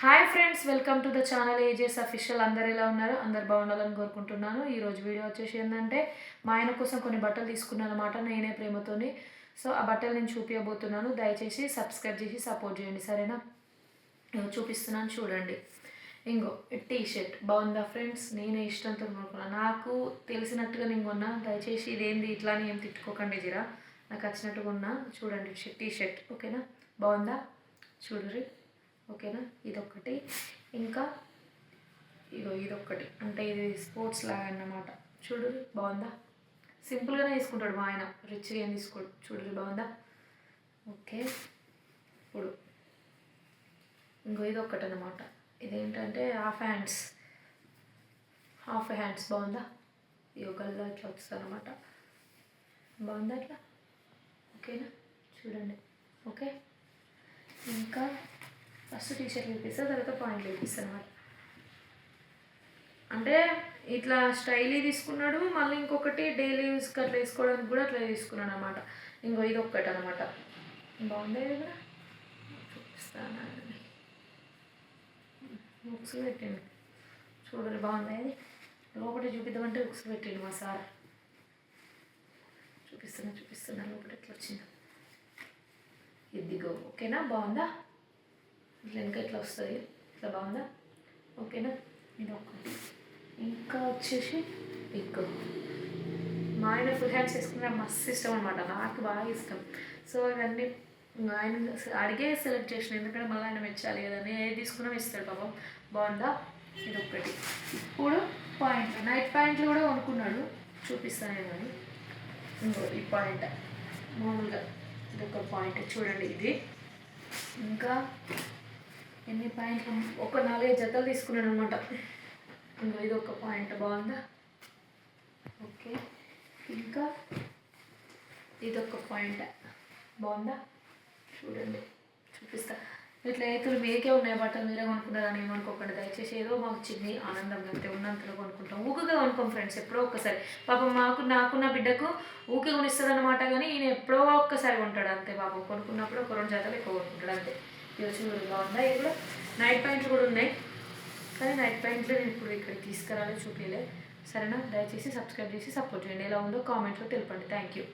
Hi friends welcome to the channel ages official. అందరు ఎలా ఉన్నారు? అందరు బాగుండాలని కోరుకుంటున్నాను. ఈరోజు వీడియో వచ్చేసి ఏంటంటే మా ఆయన కోసం కొన్ని బట్టలు తీసుకున్నాను అనమాట నేనే ప్రేమతోని. సో ఆ బట్టలు నేను చూపించబోతున్నాను దయచేసి సబ్స్క్రైబ్ చేసి సపోర్ట్ చేయండి సరేనా? చూపిస్తున్నాను చూడండి. ఇంకో టీ షర్ట్ బాగుందా ఫ్రెండ్స్? నేనే ఇష్టంతో కొనుక్కున్నాను నాకు తెలిసినట్టుగా నేను కొన్నా. దయచేసి ఇదేంది? ఇట్లానే ఏం తిట్టుకోకండి జిరా. నాకు వచ్చినట్టుగా ఉన్నా చూడండి టీ షర్ట్ ఓకేనా? బాగుందా? చూడరి ఓకేనా? ఇదొకటి ఇంకా ఇగో ఇదొక్కటి. అంటే ఇది స్పోర్ట్స్ లాగా అన్నమాట. చూడు బాగుందా? సింపుల్గానే తీసుకుంటాడు మా ఆయన. రిచ్గా ఏం తీసుకోడు. చూడరి బాగుందా? ఓకే. ఇప్పుడు ఇంకో ఇది ఒక్కటి అనమాట ఇదేంటంటే హాఫ్ హ్యాండ్స్. హాఫ్ హ్యాండ్స్ బాగుందా? యోగల్లో ఇట్లా వస్తుంది అనమాట బాగుందా అట్లా ఓకేనా? చూడండి. ఓకే. ఇంకా ఫస్ట్ టీ షర్ట్ తర్వాత పాయింట్లు చూపిస్తాను అనమాట అంటే ఇట్లా స్టైలీ తీసుకున్నాడు మళ్ళీ ఇంకొకటి డైలీ యూస్కి అట్లా వేసుకోవడానికి కూడా అట్లా తీసుకున్నాడు అనమాట ఇంకో ఇది ఒక్కటి అనమాట బాగుంది కదా చూపిస్తాను? బుక్స్ పెట్టిండు. చూడండి బాగుంది అది లోపల చూపిద్దామంటే బుక్స్ పెట్టిండు మా సార్. చూపిస్తున్నా చూపిస్తున్నా లోపల ఎట్లా వచ్చింది. ఇదిగో ఓకేనా? బాగుందా? ఇట్లా ఇట్లా వస్తుంది? ఇట్లా బాగుందా? ఓకేనా? ఇది ఒకటి ఇంకా వచ్చేసి పిక్ మా ఆయన ఫుల్ హ్యాండ్స్ వేసుకున్న మస్తు ఇష్టం అనమాట నాకు బాగా ఇష్టం. సో ఇవన్నీ ఆయన అడిగే సెలెక్ట్ చేసిన. ఎందుకంటే మళ్ళీ ఆయన మెచ్చాలి కదా. నేను ఏది తీసుకున్నా ఇస్తాడు పాపం. బాగుందా? ఇది ఒకటి ఇప్పుడు పాయింట్ నైట్ పాయింట్లు కూడా కొనుక్కున్నాడు. చూపిస్తాను నేను అది ఇంకో ఈ పాయింట్ మామూలుగా ఇది ఒక పాయింట్ చూడండి ఇది. ఇంకా ఎన్ని పాయింట్లు ఒక నాలుగైదు జతలు తీసుకున్నాను అనమాట ఇంకో ఇది ఒక పాయింట్ బాగుందా? ఓకే. ఇంకా ఇదొక పాయింట్ బాగుందా? చూడండి చూపిస్తా. ఇట్లా ఏతులు మీకే ఉన్నాయి బట్టలు మీరే కొనుక్కున్నారని ఏమనుకోకండి దయచేసి ఏదో మాకు చిన్ని ఆనందం అంతే ఉన్నంతలో కొనుక్కుంటాం. ఊకగా కొనుక్కోం ఫ్రెండ్స్ ఎప్పుడో ఒక్కసారి. పాపం మాకు నాకు నా బిడ్డకు ఊకే కొనిస్తుంది అనమాట కానీ ఈయన ఎప్పుడో ఒక్కసారి కొంటాడు అంతే పాపం. కొనుక్కున్నప్పుడు ఒక రెండు జతలు ఎక్కువ కొనుక్కుంటాడు అంతే. ఇది చూడు బాగుందా. ఇది కూడా నైట్ పాయింట్లు కూడా ఉన్నాయి. కానీ నైట్ పాయింట్లు నేను ఇప్పుడు ఇక్కడ తీసుకురాలి చూపించలే సరేనా? దయచేసి సబ్స్క్రైబ్ చేసి సపోర్ట్ చేయండి. ఎలా ఉందో కామెంట్లో తెలపండి. Thank you